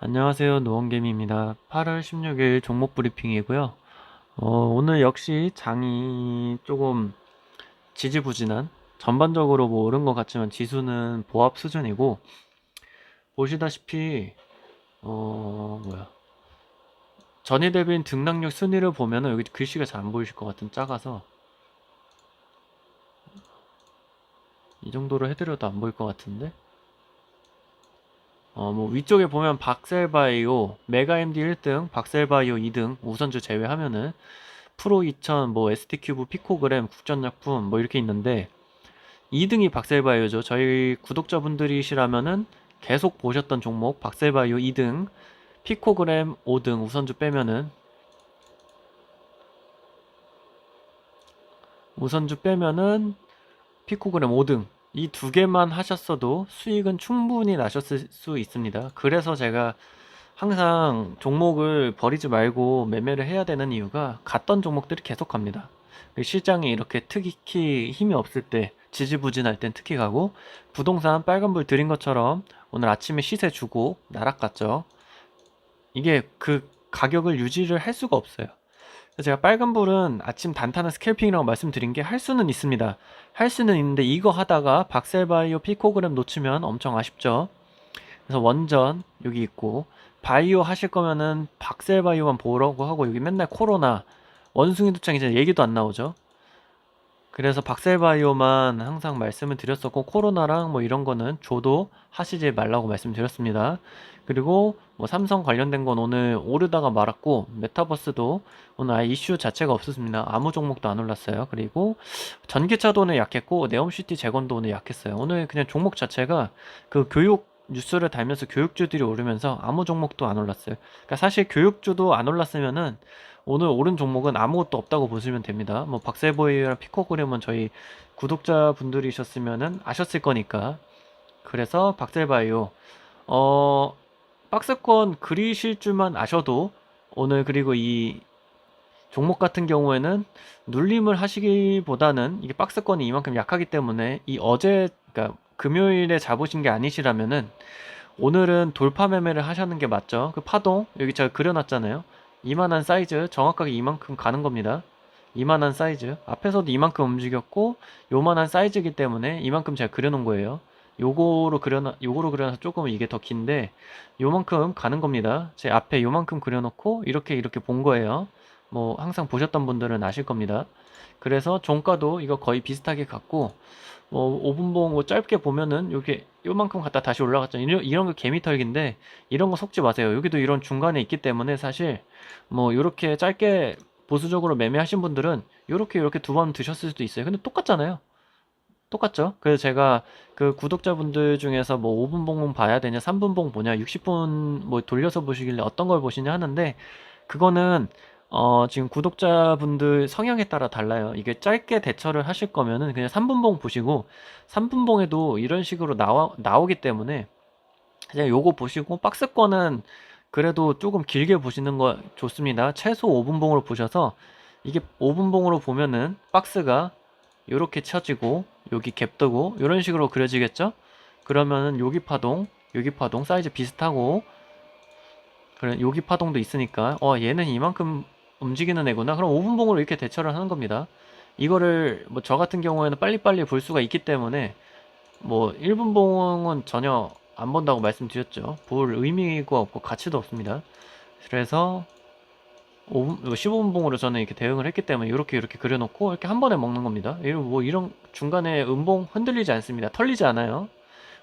안녕하세요. 노원개미입니다. 8월 16일 종목 브리핑이고요. 어, 오늘 역시 장이 조금 지지부진한 전반적으로 뭐 오른 것 같지만 지수는 보합 수준이고 보시다시피 어 뭐야 전이 대비인 등락률 순위를 보면은 여기 글씨가 잘 안 보이실 것 같은 작아서 이 정도로 해드려도 안 보일 것 같은데 어, 뭐 위쪽에 보면 박셀바이오, 메가MD 1등, 박셀바이오 2등 우선주 제외하면은 프로 2000, 뭐 ST큐브, 피코그램, 국전약품 뭐 이렇게 있는데 2등이 박셀바이오죠. 저희 구독자분들이시라면은 계속 보셨던 종목 박셀바이오 2등, 피코그램 5등 우선주 빼면은 우선주 빼면은 피코그램 5등 이 두 개만 하셨어도 수익은 충분히 나셨을 수 있습니다. 그래서 제가 항상 종목을 버리지 말고 매매를 해야 되는 이유가 갔던 종목들이 계속 갑니다. 시장이 이렇게 특히 힘이 없을 때 지지부진할 땐 특히 가고 부동산 빨간불 들인 것처럼 오늘 아침에 시세 주고 나락갔죠. 이게 그 가격을 유지를 할 수가 없어요. 제가 빨간불은 아침 단타는 스캘핑이라고 말씀드린 게 할 수는 있습니다. 할 수는 있는데 이거 하다가 박셀바이오 피코그램 놓치면 엄청 아쉽죠. 그래서 원전 여기 있고 바이오 하실 거면은 박셀바이오만 보라고 하고 여기 맨날 코로나 원숭이 도창 이제 얘기도 안 나오죠. 그래서 박셀바이오만 항상 말씀을 드렸었고 코로나랑 뭐 이런 거는 줘도 하시지 말라고 말씀드렸습니다. 그리고 뭐 삼성 관련된 건 오늘 오르다가 말았고 메타버스도 오늘 아예 이슈 자체가 없었습니다. 아무 종목도 안 올랐어요. 그리고 전기차도 오늘 약했고 네옴시티 재건도 오늘 약했어요. 오늘 그냥 종목 자체가 그 교육 뉴스를 달면서 교육주들이 오르면서 아무 종목도 안 올랐어요. 그러니까 사실 교육주도 안 올랐으면은 오늘 오른 종목은 아무것도 없다고 보시면 됩니다. 뭐 박세보이랑 피코그램은 저희 구독자분들이셨으면은 아셨을 거니까. 그래서 박셀바이오 어 박스권 그리실 줄만 아셔도 오늘 그리고 이 종목 같은 경우에는 눌림을 하시기보다는 이게 박스권이 이만큼 약하기 때문에 이 어제 그러니까 금요일에 잡으신 게 아니시라면은 오늘은 돌파 매매를 하셨는 게 맞죠. 그 파동 여기 제가 그려놨잖아요. 이만한 사이즈 정확하게 이만큼 가는 겁니다. 이만한 사이즈 앞에서도 이만큼 움직였고 요만한 사이즈이기 때문에 이만큼 제가 그려놓은 거예요. 요거로 그려놔 요거로 그려놔서 조금 이게 더 긴데 요만큼 가는 겁니다. 제 앞에 요만큼 그려놓고 이렇게 이렇게 본 거예요. 뭐 항상 보셨던 분들은 아실 겁니다. 그래서 종가도 이거 거의 비슷하게 갔고 뭐 5분봉 뭐 짧게 보면은 요게 요만큼 갔다 다시 올라갔죠. 이런, 이런 거 개미털기인데 이런 거 속지 마세요. 여기도 이런 중간에 있기 때문에 사실 뭐 요렇게 짧게 보수적으로 매매하신 분들은 요렇게 요렇게 두 번 드셨을 수도 있어요. 근데 똑같잖아요. 똑같죠? 그래서 제가 그 구독자분들 중에서 뭐 5분 봉 봐야 되냐, 3분 봉 보냐, 60분 뭐 돌려서 보시길래 어떤 걸 보시냐 하는데 그거는 어 지금 구독자분들 성향에 따라 달라요. 이게 짧게 대처를 하실 거면은 그냥 3분 봉 보시고 3분 봉에도 이런 식으로 나와 나오기 때문에 그냥 요거 보시고 박스 권은 그래도 조금 길게 보시는 거 좋습니다. 최소 5분 봉으로 보셔서 이게 5분 봉으로 보면은 박스가 요렇게 쳐지고 여기 갭 뜨고 이런 식으로 그려지겠죠? 그러면은 여기 파동, 여기 파동 사이즈 비슷하고 그래 여기 파동도 있으니까 어 얘는 이만큼 움직이는 애구나. 그럼 5분봉으로 이렇게 대처를 하는 겁니다. 이거를 뭐 저 같은 경우에는 빨리빨리 볼 수가 있기 때문에 뭐 1분봉은 전혀 안 본다고 말씀드렸죠. 볼 의미가 없고 가치도 없습니다. 그래서 5분, 15분 봉으로 저는 이렇게 대응을 했기 때문에 이렇게 이렇게 그려놓고 이렇게 한 번에 먹는 겁니다. 이런 뭐 이런 중간에 음봉 흔들리지 않습니다. 털리지 않아요.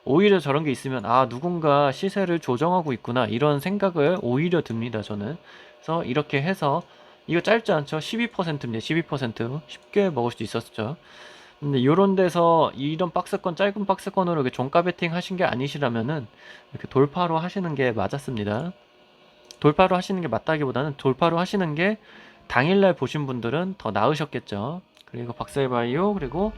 오히려 저런 게 있으면 아 누군가 시세를 조정하고 있구나 이런 생각을 오히려 듭니다. 저는 그래서 이렇게 해서 이거 짧지 않죠? 12%입니다. 12% 쉽게 먹을 수 있었죠. 근데 이런 데서 이런 박스권 짧은 박스권으로 종가 베팅 하신 게 아니시라면은 이렇게 돌파로 하시는 게 맞았습니다. 돌파로 하시는 게 맞다기보다는 돌파로 하시는 게 당일날 보신 분들은 더 나으셨겠죠. 그리고 박셀바이오 그리고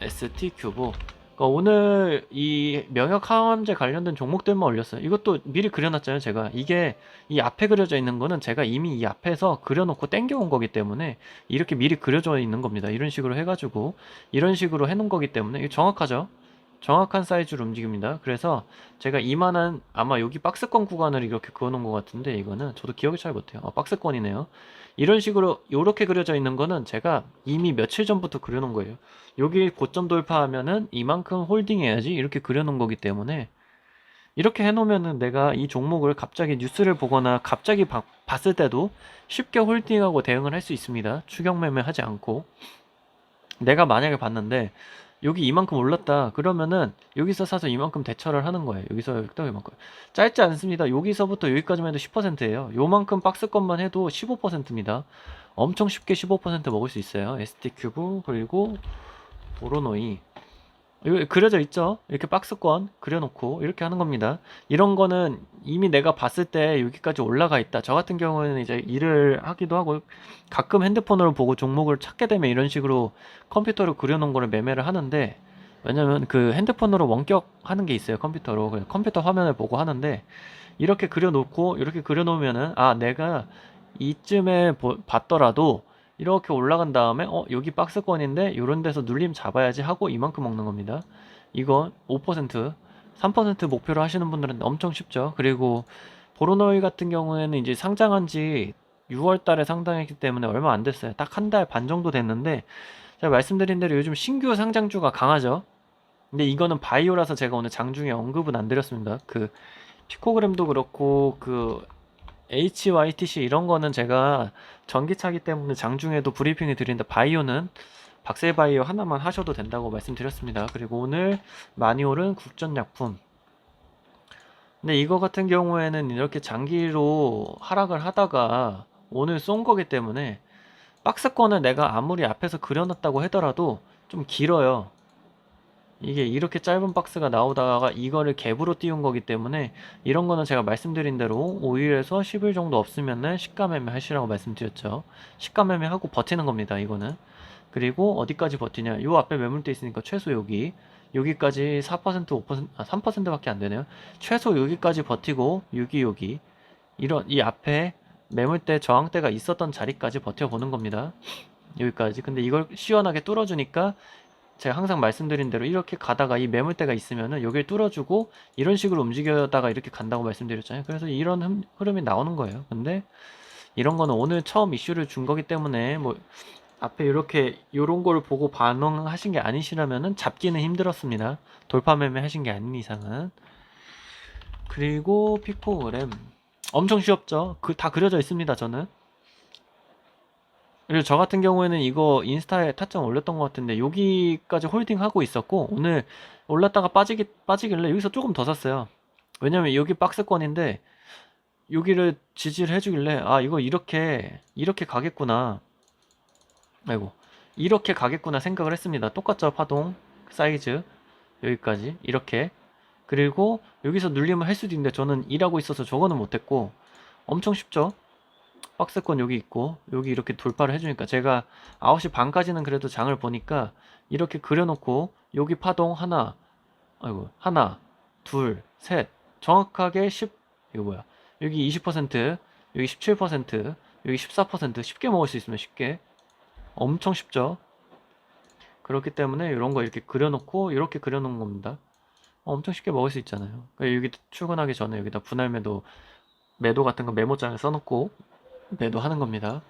ST 큐브 그러니까 오늘 이 명역 항암제 관련된 종목들만 올렸어요. 이것도 미리 그려놨잖아요, 제가. 이게 이 앞에 그려져 있는 거는 제가 이미 이 앞에서 그려놓고 땡겨온 거기 때문에 이렇게 미리 그려져 있는 겁니다. 이런 식으로 해가지고 이런 식으로 해놓은 거기 때문에 정확하죠. 정확한 사이즈로 움직입니다. 그래서 제가 이만한 아마 여기 박스권 구간을 이렇게 그어놓은 것 같은데 이거는 저도 기억이 잘 못해요. 아, 박스권이네요. 이런 식으로 이렇게 그려져 있는 거는 제가 이미 며칠 전부터 그려놓은 거예요. 여기 고점 돌파하면은 이만큼 홀딩해야지 이렇게 그려놓은 거기 때문에 이렇게 해놓으면은 내가 이 종목을 갑자기 뉴스를 보거나 갑자기 바- 봤을 때도 쉽게 홀딩하고 대응을 할 수 있습니다. 추격 매매 하지 않고 내가 만약에 봤는데 여기 이만큼 올랐다. 그러면은 여기서 사서 이만큼 대처를 하는 거예요. 여기서 여기다 이만큼. 짧지 않습니다. 여기서부터 여기까지만 해도 10%예요. 요만큼 박스권만 해도 15%입니다. 엄청 쉽게 15% 먹을 수 있어요. ST 큐브 그리고 보로노이 이거 그려져 있죠? 이렇게 박스권 그려놓고 이렇게 하는 겁니다. 이런 거는 이미 내가 봤을 때 여기까지 올라가 있다. 저 같은 경우에는 이제 일을 하기도 하고 가끔 핸드폰으로 보고 종목을 찾게 되면 이런 식으로 컴퓨터로 그려놓은 거를 매매를 하는데 왜냐면 그 핸드폰으로 원격 하는 게 있어요 컴퓨터로. 컴퓨터 화면을 보고 하는데 이렇게 그려놓고 이렇게 그려놓으면은 아 내가 이쯤에 보- 봤더라도 이렇게 올라간 다음에 어 여기 박스권인데 요런 데서 눌림 잡아야지 하고 이만큼 먹는 겁니다 이거 5% 3% 목표로 하시는 분들은 엄청 쉽죠 그리고 보로노이 같은 경우에는 이제 상장한 지 6월 달에 상장했기 때문에 얼마 안 됐어요 딱 한 달 반 정도 됐는데 제가 말씀드린 대로 요즘 신규 상장주가 강하죠. 근데 이거는 바이오라서 제가 오늘 장중에 언급은 안 드렸습니다. 그 피코그램도 그렇고 그 HYTC 이런 거는 제가 전기차기 때문에 장중에도 브리핑을 드리는데 바이오는 박셀바이오 하나만 하셔도 된다고 말씀드렸습니다. 그리고 오늘 많이 오른 국전약품. 근데 이거 같은 경우에는 이렇게 장기로 하락을 하다가 오늘 쏜 거기 때문에 박스권을 내가 아무리 앞에서 그려놨다고 하더라도 좀 길어요. 이게 이렇게 짧은 박스가 나오다가 이거를 갭으로 띄운 거기 때문에 이런 거는 제가 말씀드린 대로 5일에서 10일 정도 없으면은 시가 매매 하시라고 말씀드렸죠. 시가 매매 하고 버티는 겁니다. 이거는. 그리고 어디까지 버티냐? 요 앞에 매물대 있으니까 최소 여기 여기까지 4% 5% 아, 3%밖에 안 되네요. 최소 여기까지 버티고 여기 여기 이런 이 앞에 매물대 저항대가 있었던 자리까지 버텨보는 겁니다. 여기까지. 근데 이걸 시원하게 뚫어주니까 제가 항상 말씀드린 대로 이렇게 가다가 이 매물대가 있으면은 여기를 뚫어주고 이런 식으로 움직여다가 이렇게 간다고 말씀드렸잖아요. 그래서 이런 흠- 흐름이 나오는 거예요. 근데 이런 거는 오늘 처음 이슈를 준 거기 때문에 뭐 앞에 이렇게 요런 걸 보고 반응하신 게 아니시라면은 잡기는 힘들었습니다. 돌파 매매 하신 게 아닌 이상은. 그리고 피코그램 엄청 쉬웠죠. 그 다 그려져 있습니다. 저는. 그리고 저 같은 경우에는 이거 인스타에 타점 올렸던 것 같은데 여기까지 홀딩 하고 있었고 오늘 올랐다가 빠지기 빠지길래 여기서 조금 더 샀어요. 왜냐면 여기 박스권인데 여기를 지지를 해주길래 아 이거 이렇게 이렇게 가겠구나. 아이고 이렇게 가겠구나 생각을 했습니다. 똑같죠 파동 사이즈 여기까지 이렇게 그리고 여기서 눌림을 할 수도 있는데 저는 일하고 있어서 저거는 못했고 엄청 쉽죠. 박스권 여기 있고 여기 이렇게 돌파를 해주니까. 제가 9시 반까지는 그래도 장을 보니까 이렇게 그려놓고 여기 파동 하나 아이고 하나 둘 셋. 정확하게 10 이거 뭐야? 여기 20% 여기 17% 여기 14% 쉽게 먹을 수 있으면 쉽게. 엄청 쉽죠? 그렇기 때문에 이런 거 이렇게 그려놓고 이렇게 그려놓은 겁니다. 엄청 쉽게 먹을 수 있잖아요. 그러니까 여기 출근하기 전에 여기다 분할 매도 매도 같은 거 메모장에 써놓고 매도하는 겁니다.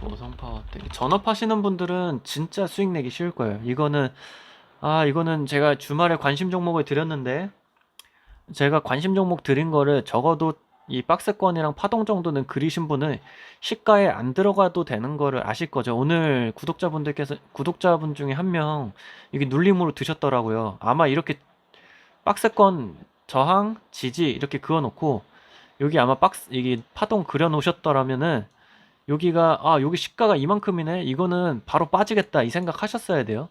모성파워 되게 전업하시는 분들은 진짜 수익 내기 쉬울 거예요. 이거는 아 이거는 제가 주말에 관심 종목을 드렸는데 제가 관심 종목 드린 거를 적어도 이 박스권이랑 파동 정도는 그리신 분은 시가에 안 들어가도 되는 거를 아실 거죠. 오늘 구독자분들께서 구독자분 중에 한명 여기 눌림으로 드셨더라고요. 아마 이렇게 박스권 저항 지지 이렇게 그어놓고 여기 아마 박스 이게 파동 그려 놓으셨더라면은 여기가 아 여기 시가가 이만큼이네. 이거는 바로 빠지겠다. 이 생각 하셨어야 돼요.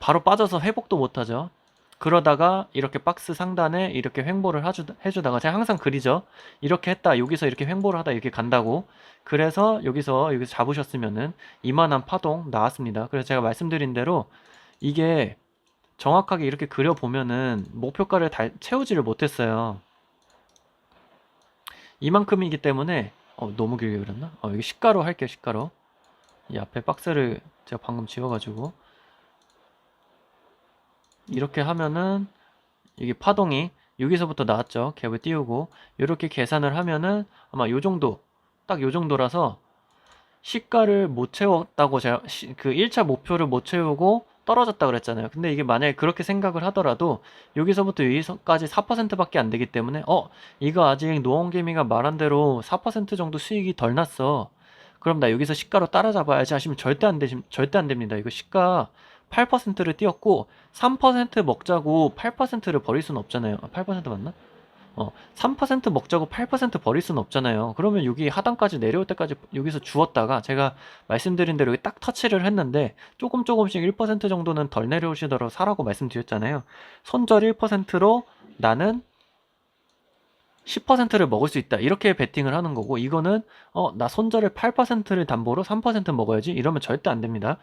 바로 빠져서 회복도 못하죠. 그러다가 이렇게 박스 상단에 이렇게 횡보를 해주, 해주다가 제가 항상 그리죠. 이렇게 했다. 여기서 이렇게 횡보를 하다 이렇게 간다고. 그래서 여기서 여기서 잡으셨으면은 이만한 파동 나왔습니다. 그래서 제가 말씀드린 대로 이게 정확하게 이렇게 그려보면은 목표가를 달, 채우지를 못했어요 이만큼이기 때문에 어, 너무 길게 그렸나? 어, 여기 시가로 할게요 시가로 이 앞에 박스를 제가 방금 지워가지고 이렇게 하면은 이게 파동이 여기서부터 나왔죠. 갭을 띄우고 이렇게 계산을 하면은 아마 요 정도 딱 요 정도라서 시가를 못 채웠다고 제가 시- 그 1차 목표를 못 채우고 떨어졌다 그랬잖아요. 근데 이게 만약에 그렇게 생각을 하더라도 여기서부터 여기서까지 4%밖에 안 되기 때문에 어 이거 아직 노원개미가 말한 대로 4% 정도 수익이 덜 났어. 그럼 나 여기서 시가로 따라잡아야지 하시면 절대 안 되시, 절대 안 됩니다. 이거 시가 8%를 띄웠고 3% 먹자고 8%를 버릴 수는 없잖아요. 아, 8% 맞나? 어, 3% 먹자고 8% 버릴 수는 없잖아요. 그러면 여기 하단까지 내려올 때까지 여기서 주었다가 제가 말씀드린 대로 여기 딱 터치를 했는데 조금 조금씩 1% 정도는 덜 내려오시도록 사라고 말씀드렸잖아요. 손절 1%로 나는 10%를 먹을 수 있다. 이렇게 베팅을 하는 거고 이거는 어, 나 손절을 8%를 담보로 3% 먹어야지. 이러면 절대 안 됩니다.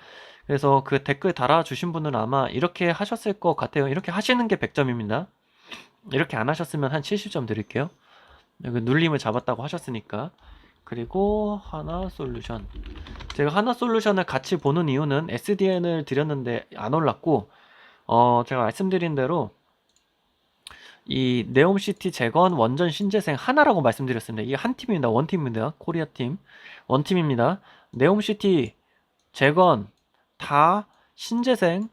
그래서 그 댓글 달아주신 분은 아마 이렇게 하셨을 것 같아요. 이렇게 하시는 게 100점입니다. 이렇게 안 하셨으면 한 70점 드릴게요. 여기 눌림을 잡았다고 하셨으니까. 그리고 하나 솔루션. 제가 하나 솔루션을 같이 보는 이유는 SDN을 드렸는데 안 올랐고, 어, 제가 말씀드린 대로 이 네옴시티 재건 원전 신재생 하나라고 말씀드렸습니다. 이게 한 팀입니다. 원 팀입니다. 코리아 팀. 원 팀입니다. 네옴시티 재건 다 신재생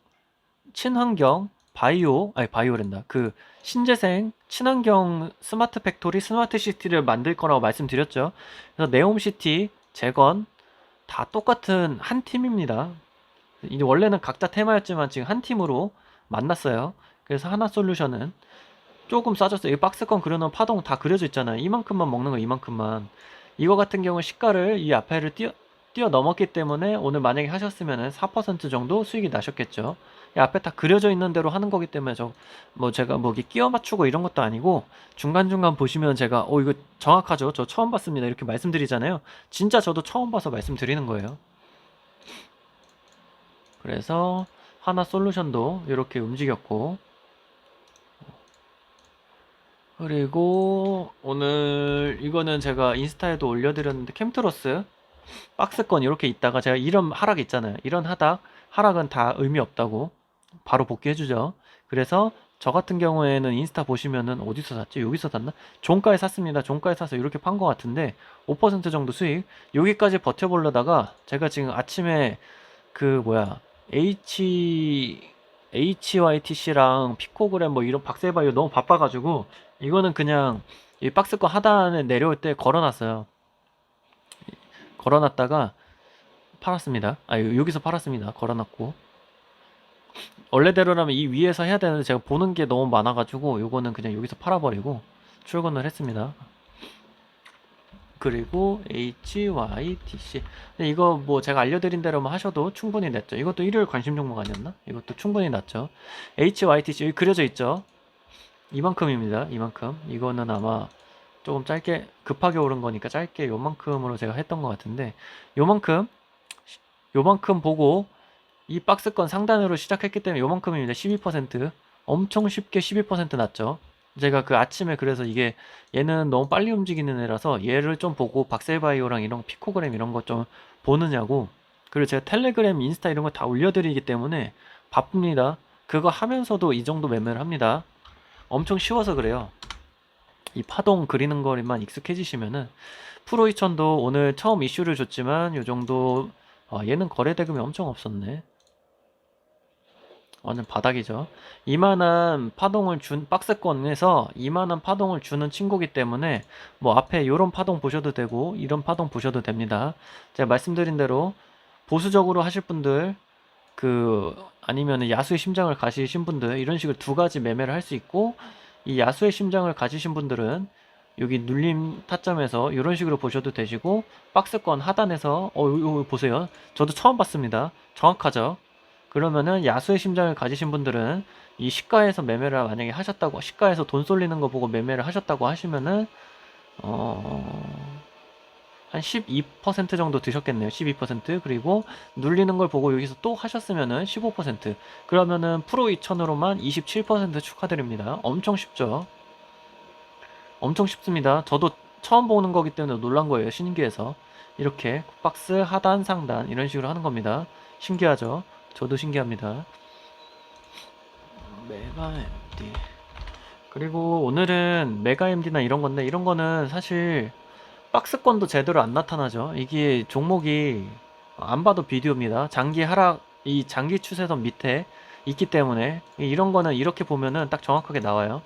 친환경 바이오 아니 바이오랜다. 그 신재생 친환경 스마트 팩토리 스마트 시티를 만들 거라고 말씀드렸죠. 그래서 네옴시티 재건 다 똑같은 한 팀입니다. 이제 원래는 각자 테마였지만 지금 한 팀으로 만났어요. 그래서 하나 솔루션은 조금 싸졌어요. 이 박스권 그려놓은 파동 다 그려져 있잖아요. 이만큼만 먹는 거 이만큼만. 이거 같은 경우 시가를 이 앞에를 뛰어, 뛰어 넘었기 때문에 오늘 만약에 하셨으면 4% 정도 수익이 나셨겠죠. 이 앞에 다 그려져 있는 대로 하는 거기 때문에 저 뭐 제가 뭐 끼워 맞추고 이런 것도 아니고 중간중간 보시면 제가 어 이거 정확하죠. 저 처음 봤습니다. 이렇게 말씀드리잖아요. 진짜 저도 처음 봐서 말씀드리는 거예요. 그래서 하나 솔루션도 이렇게 움직였고 그리고 오늘 이거는 제가 인스타에도 올려드렸는데 캠트로스 박스권 이렇게 있다가 제가 이런 하락 있잖아요. 이런 하락 하락은 다 의미 없다고 바로 복귀해 주죠. 그래서 저 같은 경우에는 인스타 보시면은 어디서 샀지? 여기서 샀나? 종가에 샀습니다. 종가에 사서 이렇게 판 것 같은데 5% 정도 수익. 여기까지 버텨보려다가 제가 지금 아침에 그 뭐야 H HYTC랑 피코그램 뭐 이런 박세바이오 너무 바빠가지고 이거는 그냥 이 박스권 하단에 내려올 때 걸어놨어요. 걸어놨다가 팔았습니다. 아 여기서 팔았습니다. 걸어놨고 원래대로라면 이 위에서 해야 되는데 제가 보는 게 너무 많아가지고 요거는 그냥 여기서 팔아버리고 출근을 했습니다. 그리고 HYTC 이거 뭐 제가 알려드린 대로만 하셔도 충분히 냈죠. 이것도 일요일 관심 종목 아니었나? 이것도 충분히 났죠. HYTC 여기 그려져 있죠. 이만큼입니다. 이만큼. 이거는 아마 조금 짧게 급하게 오른 거니까 짧게 요만큼으로 제가 했던 것 같은데 요만큼 요만큼 보고 이 박스권 상단으로 시작했기 때문에 요만큼입니다. 12% 엄청 쉽게 12% 났죠. 제가 그 아침에 그래서 이게 얘는 너무 빨리 움직이는 애라서 얘를 좀 보고 박셀바이오랑 이런 피코그램 이런 거좀 보느냐고 그리고 제가 텔레그램 인스타 이런 거 다 올려드리기 때문에 바쁩니다. 그거 하면서도 이 정도 매매를 합니다. 엄청 쉬워서 그래요. 이 파동 그리는 거에만 익숙해지시면은 프로 2000도 오늘 처음 이슈를 줬지만 요 정도 아, 얘는 거래 대금이 엄청 없었네. 완전 바닥이죠. 이만한 파동을 준 박스권에서 이만한 파동을 주는 친구기 때문에 뭐 앞에 요런 파동 보셔도 되고 이런 파동 보셔도 됩니다. 제가 말씀드린 대로 보수적으로 하실 분들 그 아니면 야수의 심장을 가지신 분들 이런 식으로 두 가지 매매를 할 수 있고 이 야수의 심장을 가지신 분들은 여기 눌림 타점에서 이런 식으로 보셔도 되시고 박스권 하단에서 어 이거 보세요. 저도 처음 봤습니다. 정확하죠? 그러면은 야수의 심장을 가지신 분들은 이 시가에서 매매를 만약에 하셨다고 시가에서 돈 쏠리는 거 보고 매매를 하셨다고 하시면은 어... 한 12% 정도 드셨겠네요. 12% 그리고 눌리는 걸 보고 여기서 또 하셨으면은 15% 그러면은 프로 2000으로만 27% 축하드립니다. 엄청 쉽죠? 엄청 쉽습니다. 저도 처음 보는 거기 때문에 놀란 거예요. 신기해서 이렇게 박스 하단 상단 이런 식으로 하는 겁니다. 신기하죠? 저도 신기합니다. 메가 MD. 그리고 오늘은 메가 MD나 이런 건데 이런 거는 사실 박스권도 제대로 안 나타나죠. 이게 종목이 안 봐도 비디오입니다. 장기 하락 이 장기 추세선 밑에 있기 때문에 이런 거는 이렇게 보면은 딱 정확하게 나와요.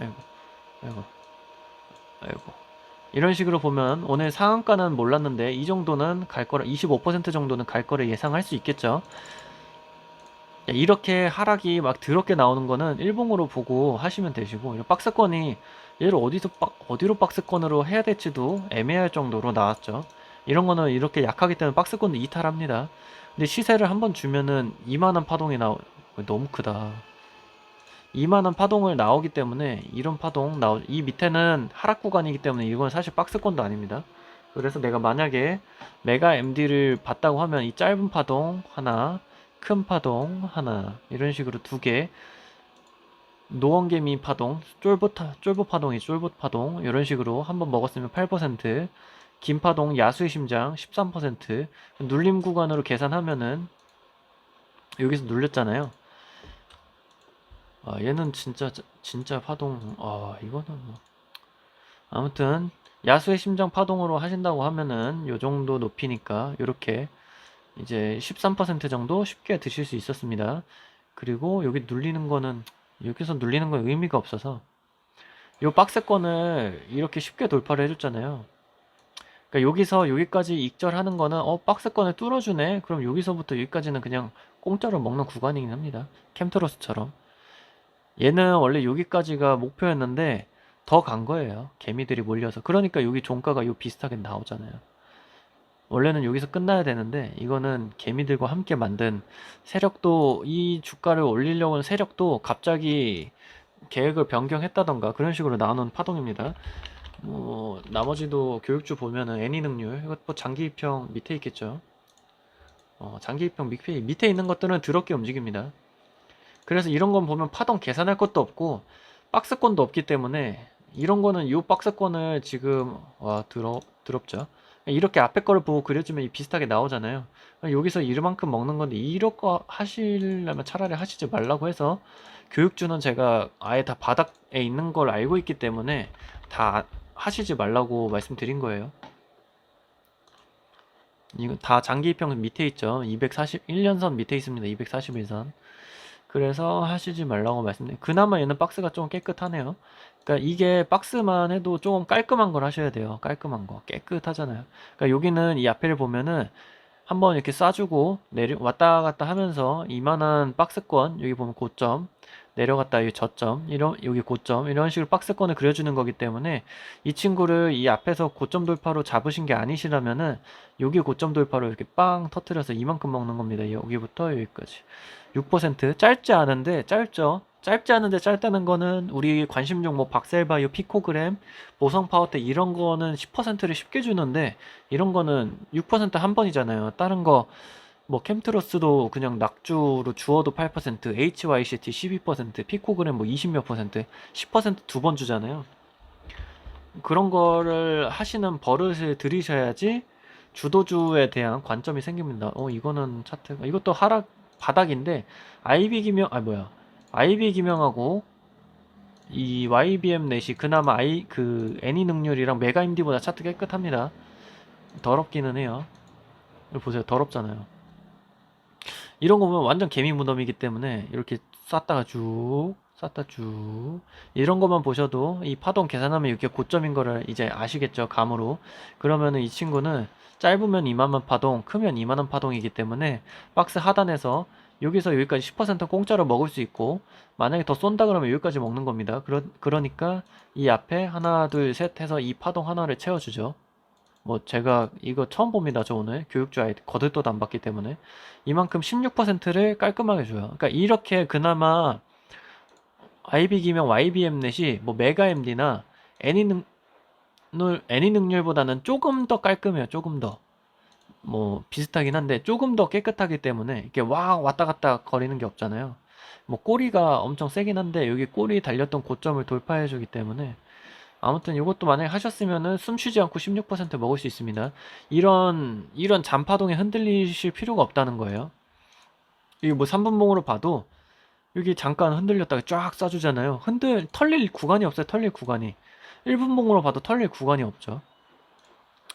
아이고, 아이고, 아이고. 이런 식으로 보면 오늘 상한가는 몰랐는데 이 정도는 갈 거라 25% 정도는 갈 거를 예상할 수 있겠죠. 이렇게 하락이 막 더럽게 나오는 거는 일봉으로 보고 하시면 되시고 박스권이 얘를 어디서 박- 어디로 박스권으로 해야 될지도 애매할 정도로 나왔죠. 이런 거는 이렇게 약하기 때문에 박스권도 이탈합니다. 근데 시세를 한번 주면은 2만원 파동이 나오 너무 크다. 2만원 파동을 나오기 때문에 이런 파동 나오 이 밑에는 하락 구간이기 때문에 이건 사실 박스권도 아닙니다. 그래서 내가 만약에 메가 MD를 봤다고 하면 이 짧은 파동 하나 큰 파동 하나 이런 식으로 두 개 노원개미 파동 쫄보 타 쫄보 파동이 쫄보 파동 이런 식으로 한번 먹었으면 8%, 긴 파동 야수의 심장 13% 눌림 구간으로 계산하면은 여기서 눌렸잖아요. 아 얘는 진짜 진짜 파동 아 이거는 뭐 아무튼 야수의 심장 파동으로 하신다고 하면은 요 정도 높이니까 요렇게 이제 13% 정도 쉽게 드실 수 있었습니다. 그리고 여기 눌리는 거는 여기서 눌리는 건 의미가 없어서 요 박스권을 이렇게 쉽게 돌파를 해줬잖아요. 그러니까 여기서 여기까지 익절하는 거는 어 박스권을 뚫어주네. 그럼 여기서부터 여기까지는 그냥 공짜로 먹는 구간이긴 합니다. 캠트로스처럼. 얘는 원래 여기까지가 목표였는데 더 간 거예요. 개미들이 몰려서. 그러니까 여기 종가가 요 비슷하게 나오잖아요. 원래는 여기서 끝나야 되는데 이거는 개미들과 함께 만든 세력도 이 주가를 올리려고 하는 세력도 갑자기 계획을 변경했다던가 그런 식으로 나오는 파동입니다. 뭐 나머지도 교육주 보면은 애니 능률 이것 뭐 장기 입형 밑에 있겠죠. 어, 장기 입형 밑에 밑에 있는 것들은 더럽게 움직입니다. 그래서 이런 건 보면 파동 계산할 것도 없고 박스권도 없기 때문에 이런 거는 이 박스권을 지금 와 더럽 더럽죠. 이렇게 앞에 거를 보고 그려주면 비슷하게 나오잖아요. 여기서 이만큼 먹는 건데 거 하시려면 차라리 하시지 말라고 해서 교육주는 제가 아예 다 바닥에 있는 걸 알고 있기 때문에 다 하시지 말라고 말씀드린 거예요. 이거 다 장기 입형 밑에 있죠. 241년선 밑에 있습니다. 241선. 그래서 하시지 말라고 말씀드린. 그나마 얘는 박스가 좀 깨끗하네요. 그러니까 이게 박스만 해도 조금 깔끔한 걸 하셔야 돼요. 깔끔한 거. 깨끗하잖아요. 그러니까 여기는 이 앞에를 보면은 한번 이렇게 쏴주고 내려 왔다 갔다 하면서 이만한 박스권 여기 보면 고점 내려갔다 이 저점 이런 여기 고점 이런 식으로 박스권을 그려주는 거기 때문에 이 친구를 이 앞에서 고점 돌파로 잡으신 게 아니시라면은 여기 고점 돌파로 이렇게 빵 터트려서 이만큼 먹는 겁니다. 여기부터 여기까지 6% 짧지 않은데 짧죠. 짧지 않은데 짧다는 거는 우리 관심 종목 박셀바이오, 피코그램, 보성 파워텍 이런 거는 10%를 쉽게 주는데 이런 거는 6%한 번이잖아요. 다른 거 뭐 캠트로스도 그냥 낙주로 주어도 8%, HYCT 12%, 피코그램 뭐 20몇 퍼센트, 10%두 번 주잖아요. 그런 거를 하시는 버릇을 들이셔야지 주도주에 대한 관점이 생깁니다. 어, 이거는 차트가 이것도 하락 바닥인데 IB 기명 아 뭐야? IB 기명하고 이 YBM 넷이 그나마 I 그 애니 능률이랑 메가 임디보다 차트 깨끗합니다. 더럽기는 해요. 보세요. 더럽잖아요. 이런 거 보면 완전 개미 무덤이기 때문에 이렇게 쌌다가 쭉 쌌다 쭉. 이런 것만 보셔도 이 파동 계산하면 이게 고점인 거를 이제 아시겠죠 감으로. 그러면은 이 친구는 짧으면 2만원 파동 크면 2만원 파동이기 때문에 박스 하단에서 여기서 여기까지 10% 공짜로 먹을 수 있고 만약에 더 쏜다 그러면 여기까지 먹는 겁니다. 그러, 그러니까 이 앞에 하나 둘 셋 해서 이 파동 하나를 채워주죠. 뭐 제가 이거 처음 봅니다 저 오늘. 교육주 아이 거들떠도 안 받기 때문에. 이만큼 16%를 깔끔하게 줘요. 그러니까 이렇게 그나마 IB 기명 YBM 넷이 뭐 메가 MD나 애니 능률 애니 능률보다는 조금 더 깔끔해요 조금 더 뭐 비슷하긴 한데 조금 더 깨끗하기 때문에 이렇게 와 왔다 갔다 거리는 게 없잖아요 뭐 꼬리가 엄청 세긴 한데 여기 꼬리 달렸던 고점을 돌파해 주기 때문에 아무튼 이것도 만약에 하셨으면은 숨 쉬지 않고 16% 먹을 수 있습니다. 이런 이런 잔파동에 흔들리실 필요가 없다는 거예요. 이게 뭐 3분봉으로 봐도 여기 잠깐 흔들렸다가 쫙 쏴주잖아요. 흔들, 털릴 구간이 없어요. 털릴 구간이. 1분 봉으로 봐도 털릴 구간이 없죠.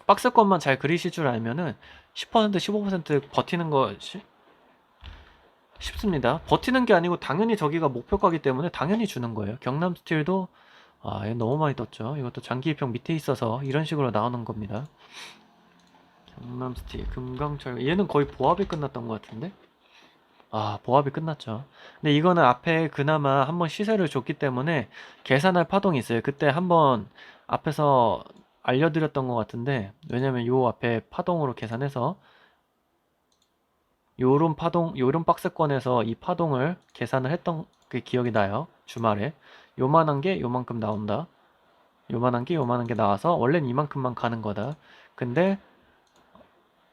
박스권만 잘 그리실 줄 알면은 10% 15% 버티는 것이 쉽습니다. 버티는 게 아니고 당연히 저기가 목표가기 때문에 당연히 주는 거예요. 경남 스틸도 아, 얘 너무 많이 떴죠. 이것도 장기 입평 밑에 있어서 이런 식으로 나오는 겁니다. 경남 스틸, 금강철 얘는 거의 보합이 끝났던 것 같은데? 아, 보합이 끝났죠. 근데 이거는 앞에 그나마 한번 시세를 줬기 때문에 계산할 파동이 있어요. 그때 한번 앞에서 알려드렸던 것 같은데, 왜냐면 요 앞에 파동으로 계산해서 요런 파동, 요런 박스권에서 이 파동을 계산을 했던 그 기억이 나요. 주말에. 요만한 게 요만큼 나온다. 요만한 게 요만한 게 나와서 원래는 이만큼만 가는 거다. 근데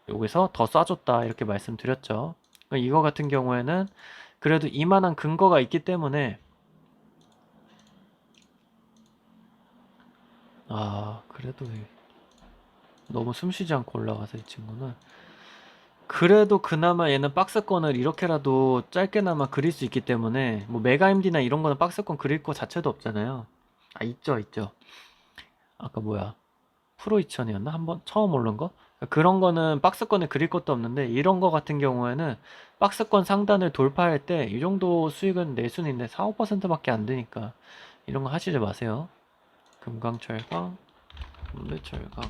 여기서 더 쏴줬다. 이렇게 말씀드렸죠. 그러니까 이거 같은 경우에는 그래도 이만한 근거가 있기 때문에 아, 그래도 이- 너무 숨쉬지 않고 올라가서 이 친구는 그래도 그나마 얘는 박스권을 이렇게라도 짧게나마 그릴 수 있기 때문에 뭐 메가임디나 이런 거는 박스권 그릴 거 자체도 없잖아요. 아 있죠 있죠. 아까 뭐야 프로 2000이었나 한번 처음 오른 거 그런 거는 박스권을 그릴 것도 없는데 이런 거 같은 경우에는 박스권 상단을 돌파할 때 이 정도 수익은 낼 수는 있는데 4, 5%밖에 안 되니까 이런 거 하시지 마세요. 금강철강, 물레철강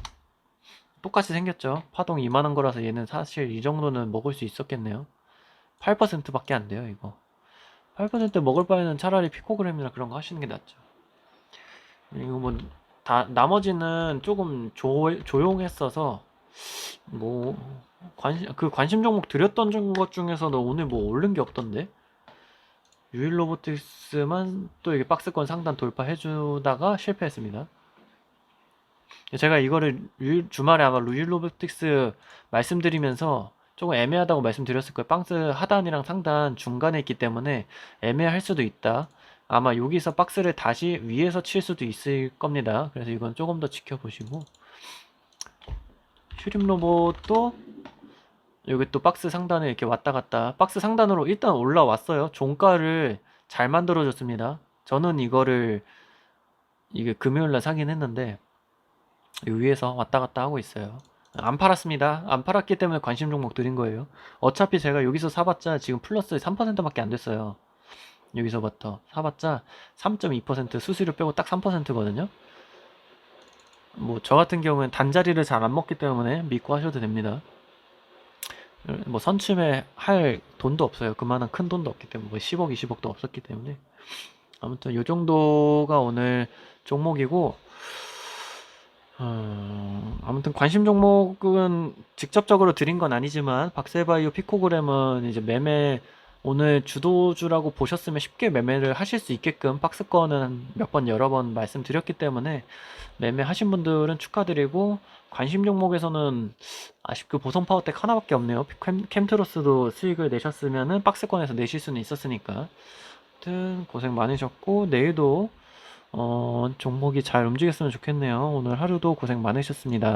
똑같이 생겼죠. 파동 이만한 거라서 얘는 사실 이 정도는 먹을 수 있었겠네요. 8%밖에 안 돼요, 이거. 8% 먹을 바에는 차라리 피코그램이나 그런 거 하시는 게 낫죠. 이거 뭐, 다, 나머지는 조금 조, 조용했어서, 뭐, 관심, 그 관심 종목 드렸던 중- 것 중에서는 오늘 뭐 오른 게 없던데? 유일 로보틱스만 또 이게 박스권 상단 돌파해 주다가 실패했습니다. 제가 이거를 유- 주말에 아마 루일 로보틱스 말씀드리면서 조금 애매하다고 말씀드렸을 거예요. 박스 하단이랑 상단 중간에 있기 때문에 애매할 수도 있다. 아마 여기서 박스를 다시 위에서 칠 수도 있을 겁니다. 그래서 이건 조금 더 지켜보시고 슈림 로봇도 여기 또 박스 상단에 이렇게 왔다 갔다 박스 상단으로 일단 올라왔어요. 종가를 잘 만들어줬습니다. 저는 이거를 이게 금요일날 사긴 했는데 이 위에서 왔다 갔다 하고 있어요. 안 팔았습니다. 안 팔았기 때문에 관심 종목 드린 거예요. 어차피 제가 여기서 사봤자 지금 플러스 3%밖에 안 됐어요. 여기서부터 사봤자 3.2% 수수료 빼고 딱 3%거든요. 뭐 저 같은 경우는 단자리를 잘 안 먹기 때문에 믿고 하셔도 됩니다. 뭐 선침에 할 돈도 없어요. 그만한 큰 돈도 없기 때문에 뭐 10억, 20억도 없었기 때문에 아무튼 요 정도가 오늘 종목이고 어, 아무튼 관심 종목은 직접적으로 드린 건 아니지만 박세바이오 피코그램은 이제 매매 오늘 주도주라고 보셨으면 쉽게 매매를 하실 수 있게끔 박스권은 몇 번 여러 번 말씀드렸기 때문에 매매하신 분들은 축하드리고 관심 종목에서는 아쉽게 보성 파워텍 하나밖에 없네요. 캠, 캠트로스도 수익을 내셨으면은 박스권에서 내실 수는 있었으니까. 아무튼 고생 많으셨고 내일도 어, 종목이 잘 움직였으면 좋겠네요. 오늘 하루도 고생 많으셨습니다.